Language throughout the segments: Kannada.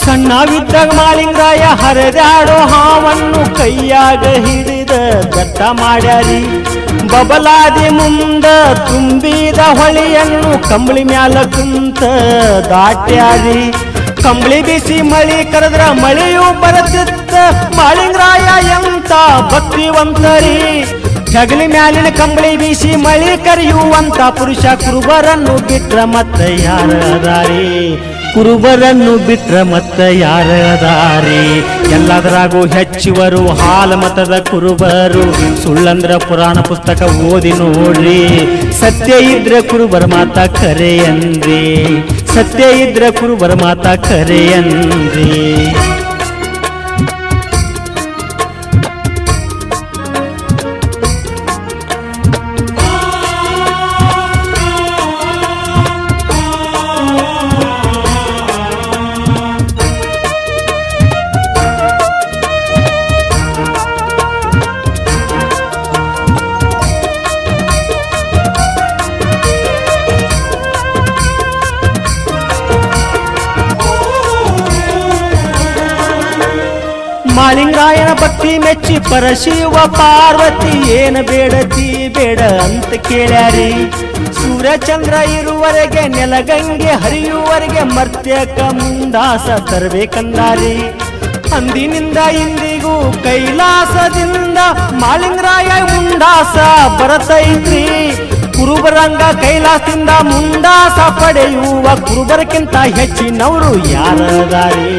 ಸಣ್ಣವಿದ್ದಾಗ ಮಾಲಿಂಗಾಯ ಹರಿದಾಡೋ ಹಾವನ್ನು ಕೈಯಾಗ ಹಿಡಿದ ಬೆಟ್ಟ ಮಾಡ್ಯಾರಿ. ಬಬಲಾದಿ ಮುಂದ ತುಂಬಿದ ಹೊಳೆಯನ್ನು ಕಂಬಳಿ ಮ್ಯಾಲ ಕುಂತ ದಾಟ್ಯಾರಿ. ಕಂಬಳಿ ಬಿಸಿ ಮಳಿ ಕರೆದ್ರ ಮಳೆಯೂ ಬರತಿತ್ತ ಮಾಳಿಂಗರಾಯ ಎಂತ ಭಕ್ತಿವಂತರಿ. ಜಗಲಿ ಮ್ಯಾಲಿನ ಕಂಬಳಿ ಬೀಸಿ ಮಳಿ ಕರೆಯುವಂತ ಪುರುಷ ಕುರುಬರನ್ನು ಬಿಟ್ರ ಮತ್ತೆ ಯಾರ ಕುರುಬರನ್ನು ಬಿಟ್ರ ಮತ್ತ ಯಾರ ದಾರಿ? ಎಲ್ಲದರಾಗೂ ಹೆಚ್ಚುವರು ಹಾಲ ಮತದ ಕುರುಬರು. ಸುಳ್ಳಂದ್ರ ಪುರಾಣ ಪುಸ್ತಕ ಓದಿ ನೋಡ್ರಿ. ಸತ್ಯ ಇದ್ರ ಕುರುಬರ ಮಾತ ಕರೆ ಅಂದ್ರಿ. ಸತ್ಯ ಇದ್ರ ಕುರುಬರ ಮಾತ ಕರೆ ಅಂದ್ರಿ ಮಾಳಿಂಗಾಯನ ಭಕ್ತಿ ಮೆಚ್ಚಿ ಪರಶಿವ ಪಾರ್ವತಿ, ಏನ ಬೇಡತಿ ಬೇಡ ಅಂತ ಕೇಳ್ಯಾರಿ. ಸೂರ್ಯಚಂದ್ರ ಇರುವರೆಗೆ ನೆಲಗಂಗೆ ಹರಿಯುವರೆಗೆ ಮರ್ತ್ಯಕ ಮುಂದಾಸ ತರಬೇಕಂದಾರಿ. ಅಂದಿನಿಂದ ಇಂದಿಗೂ ಕೈಲಾಸದಿಂದ ಮಾಳಿಂಗರಾಯ ಮುಂದಾಸ ಬರತೈತ್ರಿ. ಕುರುಬರಂಗ ಕೈಲಾಸದಿಂದ ಮುಂದಾಸ ಪಡೆಯುವ ಕುರುಬರಕ್ಕಿಂತ ಹೆಚ್ಚಿನವರು ಯಾರದಾರಿ?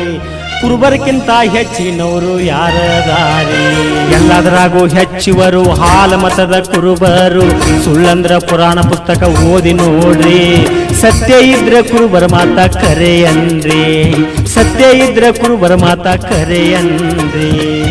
ಕುರುಬರಕ್ಕಿಂತ ಹೆಚ್ಚಿನವರು ಯಾರದಾರಿ? ಎಲ್ಲದರಾಗೂ ಹೆಚ್ಚುವರು ಹಾಲ ಮತದ ಕುರುಬರು. ಸುಳ್ಳಂದ್ರ ಪುರಾಣ ಪುಸ್ತಕ ಓದಿ ನೋಡ್ರಿ. ಸತ್ಯ ಇದ್ರೆ ಕುರುಬರ ಮಾತ ಕರೆಯನ್ರಿ ಸತ್ಯ ಇದ್ರೆ ಕುರುಬರ ಮಾತ ಕರೆ ಅಂದ್ರಿ